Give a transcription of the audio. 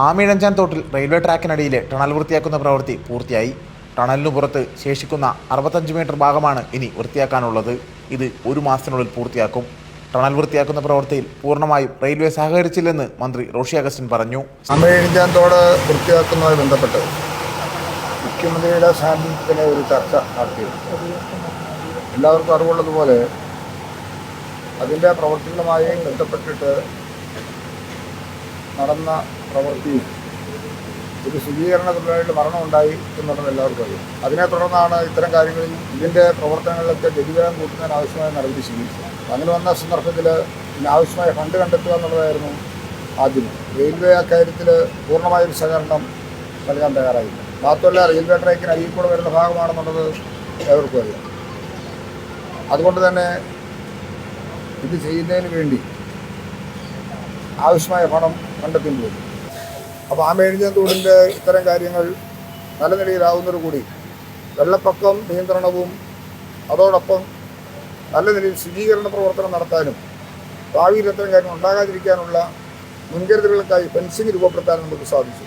ആമിഴഞ്ചാൻ തോട്ടിൽ railway ട്രാക്കിനടിയിലെ tunnel വൃത്തിയാക്കുന്ന പ്രവൃത്തി പൂർത്തിയായി. ടണലിനു പുറത്ത് ശേഷിക്കുന്ന അറുപത്തഞ്ച് മീറ്റർ ഭാഗമാണ് ഇനി വൃത്തിയാക്കാനുള്ളത്. ഇത് ഒരു മാസത്തിനുള്ളിൽ പൂർത്തിയാക്കും. ടണൽ വൃത്തിയാക്കുന്ന പ്രവൃത്തിയിൽ പൂർണമായും റെയിൽവേ സഹകരിച്ചില്ലെന്ന് മന്ത്രി റോഷി അഗസ്റ്റിൻ പറഞ്ഞു. അമേരിക്കൻ തോട് വൃത്തിയാക്കുന്നതുമായി ബന്ധപ്പെട്ട് മുഖ്യമന്ത്രിയുടെ സാന്നിധ്യത്തിലെ ഒരു ചർച്ച നടത്തിയിരുന്നു. എല്ലാവർക്കും അറിവുള്ളതുപോലെ അതിന്റെ പ്രവർത്തികളുമായി ബന്ധപ്പെട്ടിട്ട് നടന്ന പ്രവൃത്തിയും ഒരു ശുചീകരണ തൊഴിലാളിയുടെ മരണമുണ്ടായി എന്നുള്ളത് എല്ലാവർക്കും അറിയാം. അതിനെ തുടർന്നാണ് ഇത്തരം കാര്യങ്ങളിൽ ഇതിന്റെ പ്രവർത്തനങ്ങളിലൊക്കെ ഗതിവേഗം കൂട്ടുന്നതിന് ആവശ്യമായ നടപടി സ്വീകരിച്ചത്. അങ്ങനെ വന്ന സന്ദർഭത്തിൽ ഇതിനാവശ്യമായ ഫണ്ട് കണ്ടെത്തുക എന്നുള്ളതായിരുന്നു ആദ്യം. റെയിൽവേ അക്കാര്യത്തിൽ പൂർണമായൊരു സഹകരണം നൽകാൻ തയ്യാറായില്ല. മാത്രമല്ല റെയിൽവേ ട്രാക്കിന് അരികിൽ കൂടെ വരുന്ന ഭാഗമാണെന്നുള്ളത് ഏവർക്കും അറിയാം. അതുകൊണ്ട് തന്നെ ഇത് ചെയ്യുന്നതിന് വേണ്ടി ആവശ്യമായ പണം കണ്ടെത്തേണ്ടി വരും അപ്പോൾ ആ മേഴിഞ്ഞൻ തൂടിന്റെ ഇത്തരം കാര്യങ്ങൾ നല്ല നിലയിലാവുന്നതോടുകൂടി വെള്ളപ്പൊക്കം നിയന്ത്രണവും അതോടൊപ്പം നല്ല നിലയിൽ ശുചീകരണ പ്രവർത്തനം നടത്താനും ഭാവിയിൽ ഇത്തരം കാര്യങ്ങൾ ഉണ്ടാകാതിരിക്കാനുള്ള മുൻകരുതലുകൾക്കായി ഫെൻസിംഗ് രൂപപ്പെടുത്താനും നമുക്ക് സാധിച്ചു.